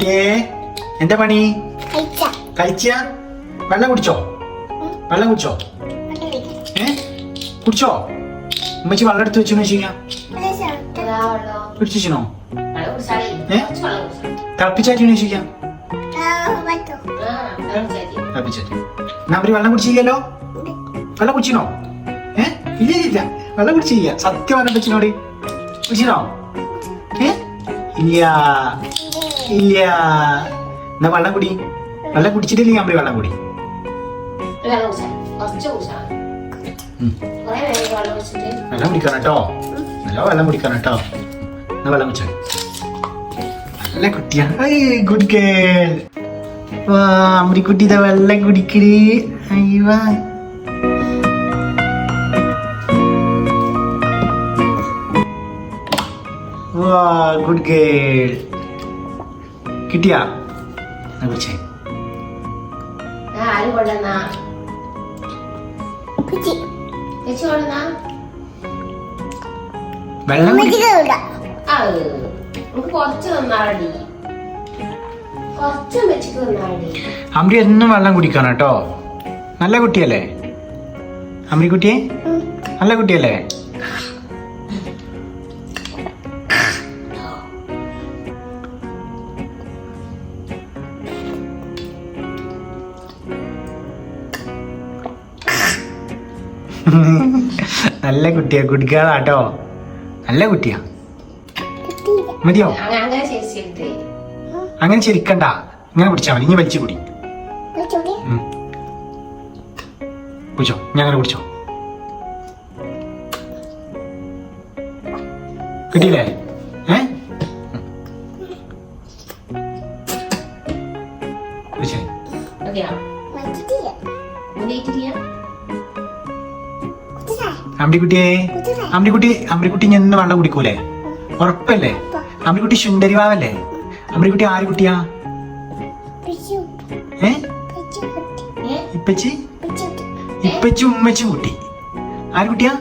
കുട്ടിയെ എന്താ പണി? കഴിച്ച. വെള്ളം കുടിച്ചോ? വെള്ളം കുടിച്ചോ? ഏ? കുടിച്ചോ? ഉമ്മച്ചി വെള്ളം എടുത്ത് വെച്ചു ചെയ്യാം കുടിച്ചിനോ ഏ? തിളപ്പിച്ചാറ്റി ചെയ്യാം തിളപ്പിച്ചാറ്റി നമ്പര് വെള്ളം കുടിച്ചില്ലല്ലോ? വെള്ളം കുടിച്ചിനോ ഏ? ഇല്ല ഇല്ല, ഇല്ല. വെള്ളം കുടിച്ചില്ല. സത്യം വെള്ളം വെച്ചിനോട് കുടിച്ചിനോ ഏ? ഇല്ല. ഇല്ല. എന്നാ വെള്ളം കുടി. വെള്ളം കുടിച്ചിട്ടില്ലെങ്കിൽ നമ്പര് വെള്ളം കുടി. വെള്ളം കുടിക്കണം കേട്ടോ. നല്ല വെള്ളം കുടിക്കണം കേട്ടോ. എന്നാ വെള്ളം കുടിച്ചോ. നല്ല കുട്ടിയാ. ഗുഡ് ഗേൾ വാ അമ്മരിക്കുട്ടി ഇതാ വെള്ളം കുടിക്കണേ. അയ്യവാ വാ ഗുഡ് ഗേൾ കിട്ടിയാ? കുറിച്ചേ ആര് കൊണ്ടുവന്നാ? കൊണ്ടുവന്നാ? വെള്ളം ആ നമുക്ക് കുറച്ച് തന്നാടി കുറച്ച് വെച്ചിട്ട് തന്നാടി അമ്രി എന്നും വെള്ളം കുടിക്കണം കേട്ടോ. നല്ല കുട്ടിയല്ലേ? അമ്രി കുട്ടിയെ നല്ല കുട്ടിയല്ലേ? നല്ല കുട്ടിയാ. കുടിക്കാതാട്ടോ നല്ല കുട്ടിയാ. മതിയോ? അങ്ങനെ ചിരിക്കണ്ട. ഇങ്ങനെ കുടിച്ചാ മതി. ഇനി വലിച്ചു കുടി. കുടിച്ചോ. ഞാൻ അങ്ങനെ കുടിച്ചോ. കിട്ടിയില്ലേ? ഏ? കുടിച്ചേ. കുത്തിരാ അമ്പിക്കുട്ടിയെ അമ്പിക്കുട്ടി അമ്പിക്കുട്ടി ഞാൻ ഇന്ന് വെള്ളം കുടിക്കൂലേ? ഉറപ്പല്ലേ? അമ്പിക്കുട്ടി ശുണ്ടരിവാവല്ലേ? അമ്പിക്കുട്ടി ആര് കുട്ടിയാ? ഏ? ഇപ്പച്ചി? ഇപ്പച്ചി ഉമ്മച്ചി കുട്ടി. ആര് കുട്ടിയാ?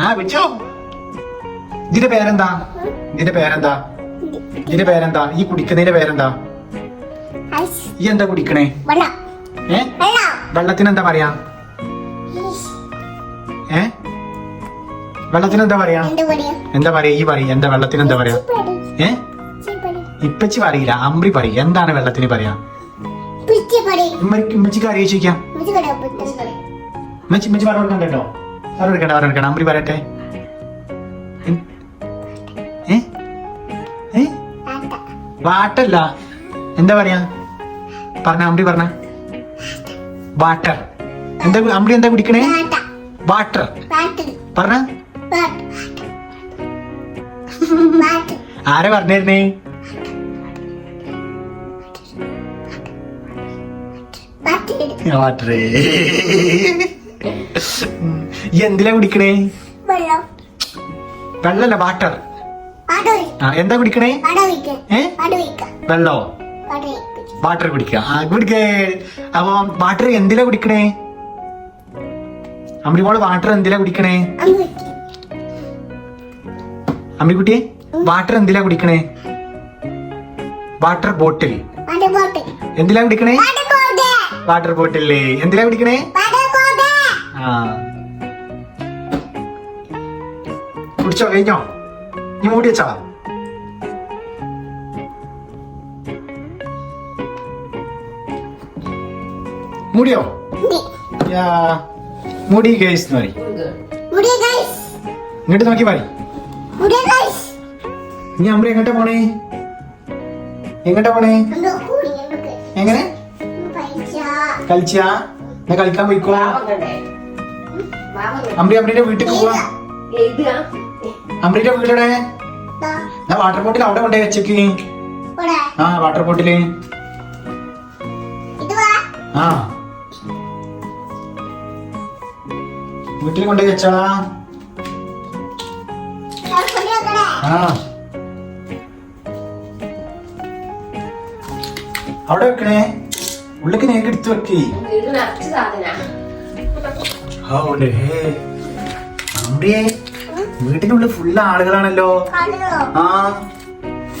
ആ വെച്ചോ. ഇതിന്റെ പേരെന്താ? ഇതിന്റെ പേരെന്താ? ഇതിന്റെ പേരെന്താ? ഈ കുടിക്കുന്നതിന്റെ പേരെന്താ? ഈ എന്താ കുടിക്കണേ? ഏ? വെള്ളം. വെള്ളത്തിന് എന്താ പറയാ. ഏ? വെള്ളത്തിന് എന്താ പറയാ? എന്താ പറയാ? ഈ പറയും. എന്താ വെള്ളത്തിന് എന്താ പറയാ ഏ? ഇപ്പച്ചി പറയില്ല. അമ്പ്രി പറയും. എന്താണ് വെള്ളത്തിന് പറയാ? ഉമ്മച്ചിക്ക് അറിയിച്ചിരിക്കാം ഉമ്മച്ചി ഉമ്മച്ചി പറഞ്ഞു കൊടുക്കണ്ടോ? പറഞ്ഞു കൊടുക്കണ്ട പറഞ്ഞു കൊടുക്കണ്ട. അമ്രി പറയട്ടെ. വാട്ടല്ല. എന്താ പറയാ? പറഞ്ഞ അമ്പി പറഞ്ഞ. വാട്ടർ എന്താ കു- എന്താ കുടിക്കണേ? വാട്ടർ പറഞ്ഞ. ആരെ പറഞ്ഞിരുന്നേ? ഈ എന്തിലാ കുടിക്കണേ? വെള്ളം. വെള്ളല്ല വാട്ടർ എന്താ കുടിക്കണേ? ഏ? വെള്ളോ? വാട്ടർ കുടിക്കുക. ആ ഗുഡ് ഗേൾ അപ്പൊ വാട്ടർ എന്തിലാ കുടിക്കണേ? അമ്മിമോൾ വാട്ടർ എന്തിലാ കുടിക്കണേ? അമ്മ അമ്മിക്കുട്ടിയെ വാട്ടർ എന്തിലാ കുടിക്കണേ? വാട്ടർ ബോട്ടിൽ എന്തിലാ കുടിക്കണേ? വാട്ടർ ബോട്ടിലേ എന്തിലാ കുടിക്കണേ? ആ. കുടിച്ചോ കഴിഞ്ഞോ? നീ മൂടി വെച്ചാ മൂടിയോ? മുടി. യാ മൂടി കേസ് എന്ന് പറയും. മുടി. ഗൈസ് ഇങ്ങോട്ട് നോക്കി പറയും. മുടി ഗൈസ് ഇനി അമ്മ എങ്ങോട്ടാ പോണേ? എങ്ങോട്ടാ പോണേ? എങ്ങനെ? കളിച്ചാ ഞാൻ കളിക്കാൻ പോയിക്കോ അമ്രി അമ്രിന്റെ വീട്ടിൽ പോവാ. അമ്രിന്റെ വീടെവിടെ? ദാ. ഞാൻ വാട്ടർ ബോട്ടിൽ അവിടെ കൊണ്ടേ വെച്ചേക്ക്. ആ വാട്ടർ ബോട്ടിൽ ആ. വീട്ടിൽ കൊണ്ടേ വെച്ചാളാ ആ. അവിടെ വെക്കണേ. ഉള്ളിക്ക് നേക്ക് എടുത്ത് വെക്കേ. അമ്രിയെ വീട്ടിനുള്ളിൽ ഫുള്ള് ആളുകളാണല്ലോ. ആ.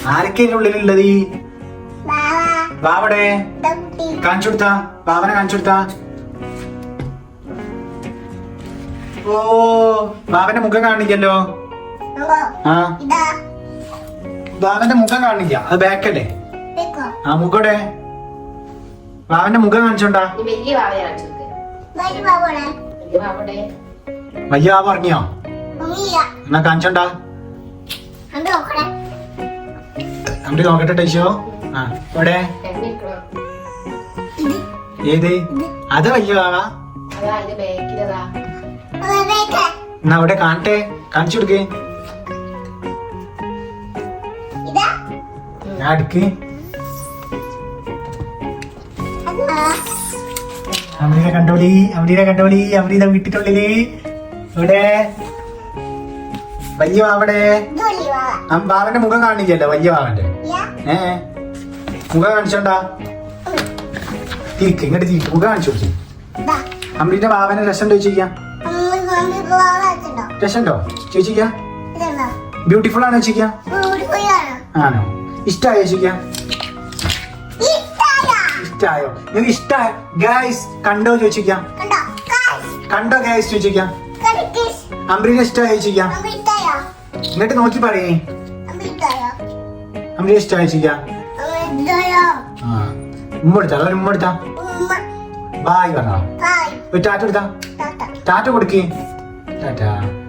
ആരൊക്കെ ഉള്ളിലുള്ളത്? ഈ ബാവടെ? കാണിച്ചു കൊടുത്താ. ബാവനെ കാണിച്ചു കൊടുത്താ. ഓ ബാബന്റെ മുഖം കാണിക്കല്ലോ ബാബന്റെ ആ. ഇതാ. ബാവന്റെ മുഖം കാണിക്ക അത് ബാക്കല്ലേ? ആ മുഖടെ. ബാബന്റെ മുഖം കാണിച്ചോണ്ടാ. വയ്യ ആ പറഞ്ഞോ എന്നാ കാണിച്ചോണ്ടാ. കണ്ടു നോക്കണേ. നോക്കട്ടെ ടൈച്ചോ. ആ ഇവിടെ. ഏത്? അത് വയ്യ ബാവ എന്നാ അവിടെ കാണട്ടെ. കാണിച്ചു കൊടുക്കേ. ഞാൻ എടുക്ക്. അമരീനെ കണ്ടോളി അമരീനെ കണ്ടോളി അമരീത വീട്ടിനുള്ളിൽ. ഇവിടെ. വലിയ വാവടെ ബാവന്റെ മുഖം കാണിക്കല്ലോ വലിയ വാവന്റെ ഏ? മുഖം കാണിച്ചോണ്ടാ? തിരിക്ക് ഇങ്ങോട്ട് തിരിക്ക് മുഖം കാണിച്ചു കൊടുത്തു അമരീന്റെ ബാവനെ രസം ചോദിച്ചിരിക്കാം ചോദിച്ചിരിക്കാം ഇതുണ്ടോ ബ്യൂട്ടിഫുൾ ആണോ ചേച്ചിക്ക? ആണോ? ഇഷ്ടമായോ ചേച്ചിക്ക? ഇഷ്ടായോ? നിങ്ങൾക്ക് ഇഷ്ടമായ ഗൈസ് കണ്ടോ ചോദിച്ചിരിക്കാം കണ്ടോ? ഗൈസ് ചോദിച്ചിരിക്കാം അംബ്രീന ഇഷ്ടമായോ ചോദിക്കാം ഇഷ്ടായോ എന്നിട്ട് നോക്കി പറയേ. അംബ്രീന ഇഷ്ടായോ? ഇഷ്ടമായോ ചോദിക്കാം ഉമ്മെടുത്താ ഇഷ്ടായോ? എല്ലാവരും ഉമ്മ എടുത്താ? ഉമ്മ ബായ് പറഞ്ഞോ. ഒരു ടാറ്റ എടുത്താ? ടാറ്റ കൊടുക്കേ. ടാറ്റ